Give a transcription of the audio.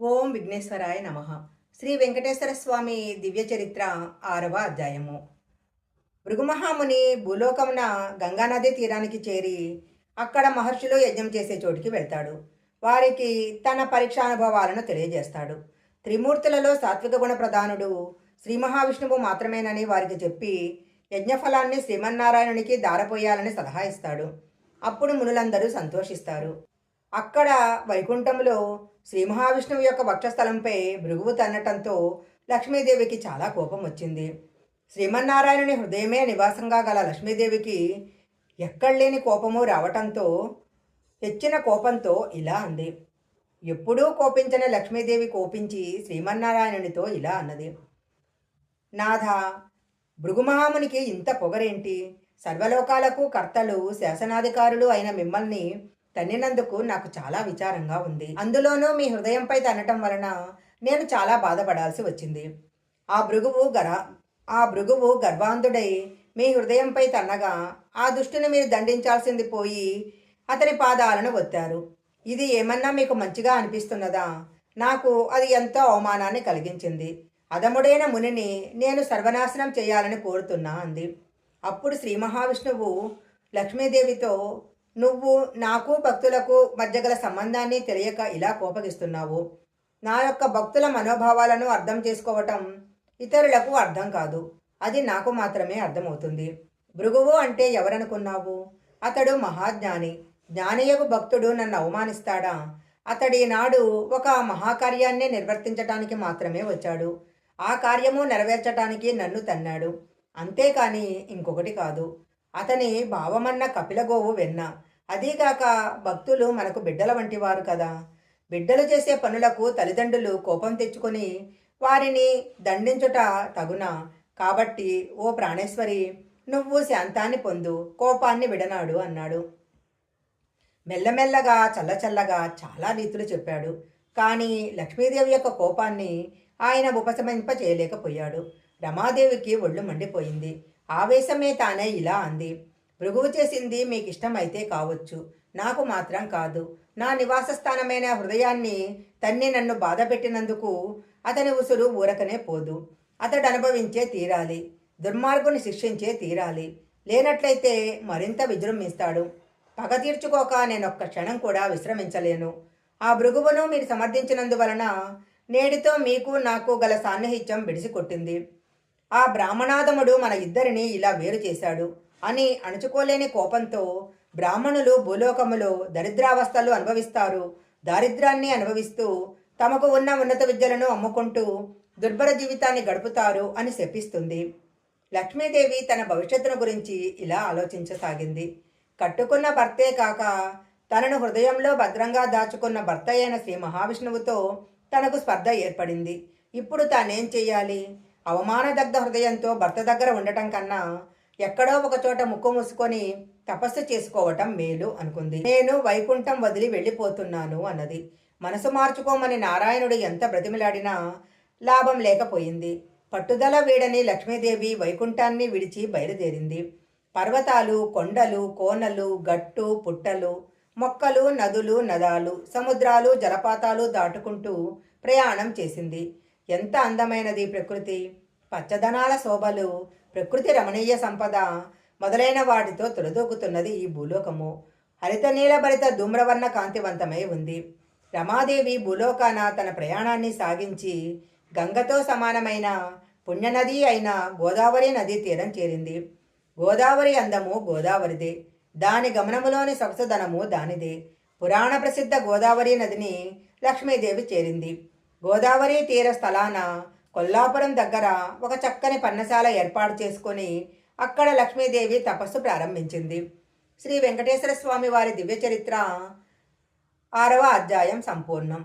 ఓం విఘ్నేశ్వరాయ నమ. శ్రీ వెంకటేశ్వర స్వామి దివ్య చరిత్ర ఆరవ అధ్యాయము. భృగుమహాముని భూలోకమున గంగానది తీరానికి చేరి అక్కడ మహర్షులు యజ్ఞం చేసే చోటికి వెళ్తాడు. వారికి తన పరీక్షానుభవాలను తెలియజేస్తాడు. త్రిమూర్తులలో సాత్విక గుణ ప్రధానుడు శ్రీ మహావిష్ణువు మాత్రమేనని వారికి చెప్పి యజ్ఞఫలాన్ని శ్రీమన్నారాయణునికి దారపోయాలని సలహా ఇస్తాడు. అప్పుడు మునులందరూ సంతోషిస్తారు. అక్కడ వైకుంఠంలో శ్రీ మహావిష్ణువు యొక్క వక్షస్థలంపై భృగువు తన్నటంతో లక్ష్మీదేవికి చాలా కోపం వచ్చింది. శ్రీమన్నారాయణుని హృదయమే నివాసంగా గల లక్ష్మీదేవికి ఎక్కడలేని కోపము రావటంతో తెచ్చిన కోపంతో ఇలా అంది. ఎప్పుడూ కోపించని లక్ష్మీదేవి కోపించి శ్రీమన్నారాయణునితో ఇలా అన్నది. నాథ భృగుమహామునికి ఇంత పొగరేంటి? సర్వలోకాలకు కర్తలు శాసనాధికారులు అయిన మిమ్మల్ని తన్నినందుకు నాకు చాలా విచారంగా ఉంది. అందులోనూ మీ హృదయంపై తనటం వలన నేను చాలా బాధపడాల్సి వచ్చింది. ఆ భృగువు గర ఆ భృగువు గర్భాంధుడై మీ హృదయంపై తన్నగా ఆ దుష్టుని మీరు దండించాల్సింది పోయి అతని పాదాలను ఒత్తారు. ఇది ఏమన్నా మీకు మంచిగా అనిపిస్తున్నదా? నాకు అది ఎంతో అవమానాన్ని కలిగించింది. అదముడైన మునిని నేను సర్వనాశనం చేయాలని కోరుతున్నా అంది. అప్పుడు శ్రీ మహావిష్ణువు లక్ష్మీదేవితో నువ్వు నాకు భక్తులకు మధ్య గల సంబంధాన్ని తెలియక ఇలా కోపగిస్తున్నావు. నా యొక్క భక్తుల మనోభావాలను అర్థం చేసుకోవటం ఇతరులకు అర్థం కాదు. అది నాకు మాత్రమే అర్థమవుతుంది. భృగువు అంటే ఎవరనుకున్నావు? అతడు మహాజ్ఞాని. జ్ఞానియకు భక్తుడు నన్ను అవమానిస్తాడా? అతడి నాడు ఒక మహాకార్యాన్ని నిర్వర్తించటానికి మాత్రమే వచ్చాడు. ఆ కార్యము నెరవేర్చటానికి నన్ను తన్నాడు. అంతేకాని ఇంకొకటి కాదు. అతని భావమన్న కపిలగోవు వెన్న. అదీగాక భక్తులు మనకు బిడ్డల వంటి వారు కదా. బిడ్డలు చేసే పనులకు తల్లిదండ్రులు కోపం తెచ్చుకొని వారిని దండించుట తగునా. కాబట్టి ఓ ప్రాణేశ్వరి నువ్వు శాంతాన్ని పొందు కోపాన్ని విడనాడు అన్నాడు. మెల్లమెల్లగా చల్లచల్లగా చాలా రీతులు చెప్పాడు. కానీ లక్ష్మీదేవి యొక్క కోపాన్ని ఆయన ఉపశమింప చేయలేకపోయాడు రమాదేవికి ఒళ్ళు మండిపోయింది. ఆవేశమే తానే ఇలా అంది. భృగువు చేసింది మీకు ఇష్టమైతే కావచ్చు. నాకు మాత్రం కాదు. నా నివాస స్థానమైన హృదయాన్ని తన్ని నన్ను బాధ పెట్టినందుకు అతని ఉసురు ఊరకనే పోదు. అతడు అనుభవించే తీరాలి. దుర్మార్గుని శిక్షించే తీరాలి. లేనట్లయితే మరింత విజృంభిస్తాడు. పగ తీర్చుకోక నేను ఒక్క క్షణం కూడా విశ్రమించలేను. ఆ భృగువును మీరు సమర్థించినందువలన నేటితో మీకు నాకు గల సాన్నిహిత్యం బిడిసి కొట్టింది ఆ బ్రాహ్మణాదముడు మన ఇద్దరిని ఇలా వేరు చేశాడు. అని అణుచుకోలేని కోపంతో బ్రాహ్మణులు భూలోకములో దరిద్రావస్థలు అనుభవిస్తారు. దారిద్రాన్ని అనుభవిస్తూ తమకు ఉన్న ఉన్నత విద్యలను అమ్ముకుంటూ దుర్భర జీవితాన్ని గడుపుతారు అని శపిస్తుంది. లక్ష్మీదేవి తన భవిష్యత్తును గురించి ఇలా ఆలోచించసాగింది. కట్టుకున్న భర్తే కాక తనను హృదయంలో భద్రంగా దాచుకున్న భర్త అయిన శ్రీ మహావిష్ణువుతో తనకు స్పర్ధ ఏర్పడింది. ఇప్పుడు తానేం చెయ్యాలి అవమానదగ్ధ హృదయంతో భర్త దగ్గర ఉండటం కన్నా ఎక్కడో ఒక చోట ముక్కు మూసుకొని తపస్సు చేసుకోవటం మేలు అనుకుంది. నేను వైకుంఠం వదిలి వెళ్ళిపోతున్నాను అన్నది. మనసు మార్చుకోమని నారాయణుడు ఎంత బ్రతిమిలాడినా లాభం లేకపోయింది. పట్టుదల వీడని లక్ష్మీదేవి వైకుంఠాన్ని విడిచి బయలుదేరింది. పర్వతాలు కొండలు కోనలు గట్టు పుట్టలు మొక్కలు నదులు నదాలు సముద్రాలు జలపాతాలు దాటుకుంటూ ప్రయాణం చేసింది. ఎంత అందమైనది ప్రకృతి! పచ్చదనాల శోభలు ప్రకృతి రమణీయ సంపద మొదలైన వాటితో తొలదూకుతున్నది ఈ భూలోకము. హరిత నీలభరిత ధూమ్రవర్ణ కాంతివంతమై ఉంది. రమాదేవి భూలోకాన తన ప్రయాణాన్ని సాగించి గంగతో సమానమైన పుణ్యనది అయిన గోదావరి నది తీరం చేరింది. గోదావరి అందము గోదావరిదే. దాని గమనములోని సొగసుధనము దానిదే. పురాణ ప్రసిద్ధ గోదావరి నదిని లక్ష్మీదేవి చేరింది. గోదావరి తీర స్థలాన కొల్లాపురం దగ్గర ఒక చక్కని పన్నశాల ఏర్పాటు చేసుకొని అక్కడ లక్ష్మీదేవి తపస్సు ప్రారంభించింది. శ్రీ వెంకటేశ్వర స్వామి వారి దివ్య చరిత్ర ఆరవ అధ్యాయం సంపూర్ణం.